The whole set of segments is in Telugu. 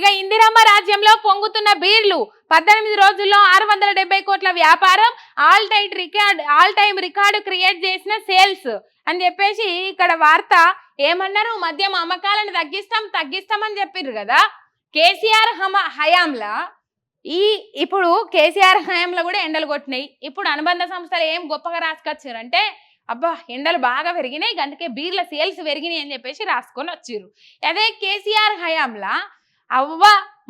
రాజ్యంలో పొంగుతున్న బీర్లు పద్దెనిమిది రోజుల్లో ఆరు వందల డెబ్బై కోట్ల వ్యాపారం all tight record all time record create చేసిన సేల్స్ అని చెప్పేసి ఇక్కడ వార్త ఏమన్నారు? మద్యం అమ్మకాలను తగ్గిస్తాం తగ్గిస్తామని చెప్పిర్రు కదా? కేసీఆర్ హమ హయాంలా ఈ ఇప్పుడు కేసీఆర్ హయాంలో కూడా ఎండలు కొట్టినాయి. ఇప్పుడు అనుబంధ సంస్థలు ఏం గొప్పగా రాసుకొచ్చారు అంటే అబ్బా ఎండలు బాగా పెరిగినాయి అందుకే బీర్ల సేల్స్ పెరిగినాయి అని చెప్పేసి రాసుకొని వచ్చారు అదే కేసీఆర్ హయాంలా అవ్వ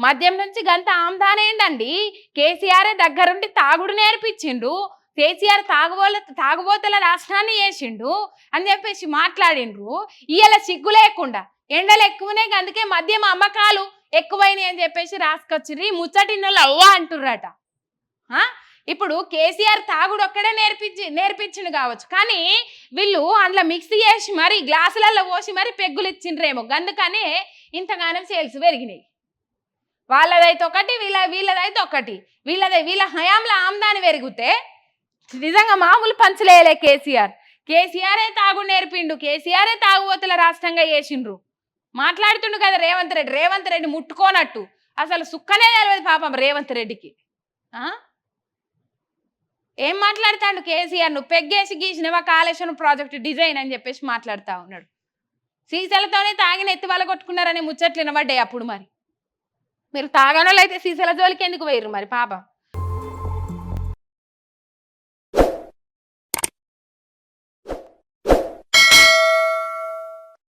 మద్యం నుంచి గంత ఆమ్దానేందండి కేసీఆర్ దగ్గరుండి తాగుడు నేర్పించిండు. కేసీఆర్ తాగుబోల తాగుబోతుల రాష్ట్రాన్ని చేసిండు అని చెప్పేసి మాట్లాడిండ్రు. ఇవాళ సిగ్గు లేకుండా ఎండలు ఎక్కువనే అందుకే మద్యం అమ్మకాలు ఎక్కువైనాయి అని చెప్పేసి రాసుకొచ్చిర్రు. ముచ్చటిన్నోళ్ళు అవ్వ అంటుర్రట. ఇప్పుడు కేసీఆర్ తాగుడు ఒక్కడే నేర్పించి నేర్పించిండు కావచ్చు. కానీ వీళ్ళు అందులో మిక్స్ చేసి మరి గ్లాసులలో పోసి మరి పెగ్గులు ఇచ్చిండ్రేమో అందుకనే ఇంతగానం సేల్స్ పెరిగినాయి. వాళ్ళదైతే ఒకటి వీళ్ళ వీళ్ళదైతే ఒకటి. వీళ్ళదై వీళ్ళ హయాంలో ఆమ్దాని పెరిగితే నిజంగా మామూలు పంచలేయలే కేసీఆర్. కేసీఆరే తాగు నేర్పిండు కేసీఆరే తాగుబోతుల రాష్ట్రంగా చేసిండ్రు. మాట్లాడుతుండు కదా రేవంత్ రెడ్డి రేవంత్ రెడ్డి ముట్టుకోనట్టు. అసలు సుక్కనే తెలియదు పాపం రేవంత్ రెడ్డికి. ఏం మాట్లాడతాడు కేసీఆర్? నువ్వు పెగ్గేసి గీసినవా కాళేశ్వరం ప్రాజెక్టు డిజైన్ అని చెప్పేసి మాట్లాడుతూ ఉన్నాడు. సీసాలతోనే తాగిన ఎత్తి వాళ్ళ కొట్టుకున్నారని ముచ్చట్లు వినబడ్డాయి అప్పుడు మరి. మీరు తాగనోళ్ళు అయితే సీసాల జోలికి ఎందుకు వేయరు మరి పాపం?